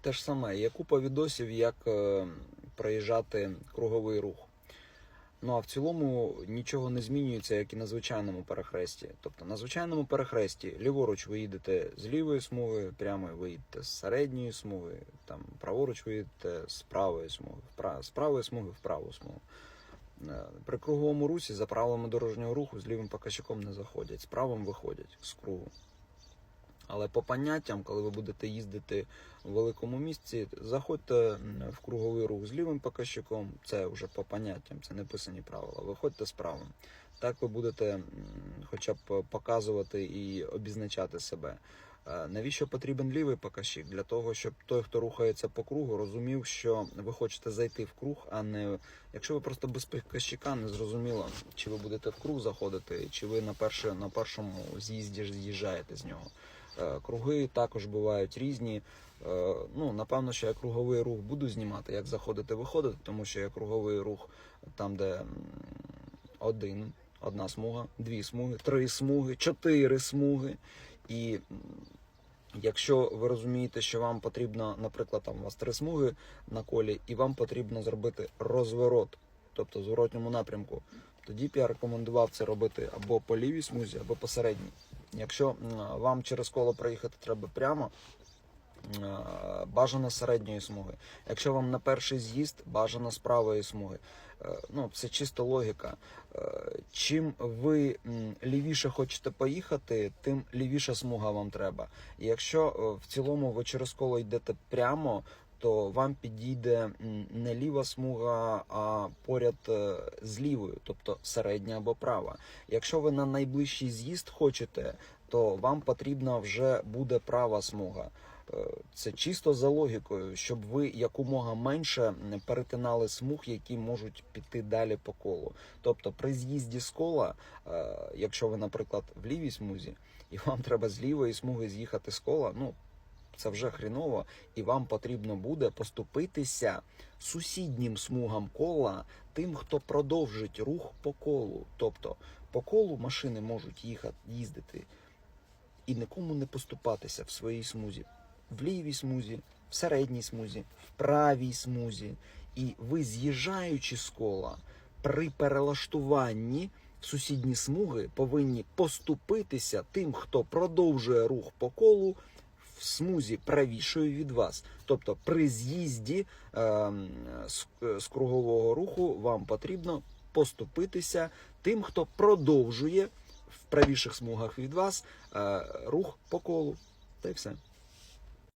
те ж саме. Є купа відосів, як е, проїжджати круговий рух. Ну а в цілому нічого не змінюється, як і на звичайному перехресті. Тобто на звичайному перехресті ліворуч ви їдете з лівої смуги, прямо ви їдете з середньої смуги, там праворуч ви їдете з правої смуги, впра- з правої смуги в праву смугу. Е, При круговому русі за правилами дорожнього руху з лівим показчиком не заходять, з правим виходять з кругу. Але по поняттям, коли ви будете їздити в великому місці, заходьте в круговий рух з лівим показчиком, це вже по поняттям, це не писані правила. Виходьте з правим. Так ви будете хоча б показувати і обізначати себе. Е, Навіщо потрібен лівий показчик? Для того, щоб той, хто рухається по кругу, розумів, що ви хочете зайти в круг, а не якщо ви просто без показчика не зрозуміло, чи ви будете в круг заходити, чи ви на перше на першому з'їзді ж з'їжджаєте з нього. Е, Круги також бувають різні. Е, Ну, напевно, що я круговий рух буду знімати, як заходити, виходити, тому що я круговий рух там, де один, одна смуга, дві смуги, три смуги, чотири смуги. І якщо ви розумієте, що вам потрібно, наприклад, там у вас три смуги на колі, і вам потрібно зробити розворот, тобто в зворотньому напрямку, тоді б я рекомендував це робити або по лівій смузі, або по середній. Якщо вам через коло проїхати треба прямо, е, бажано середньої смуги. Якщо вам на перший з'їзд, бажано з правої смуги. Е, Ну, це чисто логіка. Е, Чим ви лівіше хочете поїхати, тим лівіша смуга вам треба. І якщо в цілому ви через коло йдете прямо, то вам підійде не ліва смуга, а поряд е, з лівою, тобто середня або права. Якщо ви на найближчий з'їзд хочете, то вам потрібна вже буде права смуга. Е, Це чисто за логікою, щоб ви якомога менше перетинали смуг, які можуть піти далі по колу. Тобто при з'їзді з кола, е, якщо ви, наприклад, в лівій смузі, і вам треба з лівої смуги з'їхати з кола, ну це вже хріново, і вам потрібно буде поступитися сусіднім смугам кола тим, хто продовжить рух по колу. Тобто по колу машини можуть їхати, їздити і нікому не поступатися в своїй смузі, в лівій смузі, в середній смузі, в правій смузі. І ви, з'їжджаючи з кола, при перелаштуванні сусідні смуги повинні поступитися тим, хто продовжує рух по колу в смузі правішою від вас. Тобто при з'їзді е, з, з кругового руху вам потрібно поступитися тим, хто продовжує в правіших смугах від вас е, рух по колу. Та й все.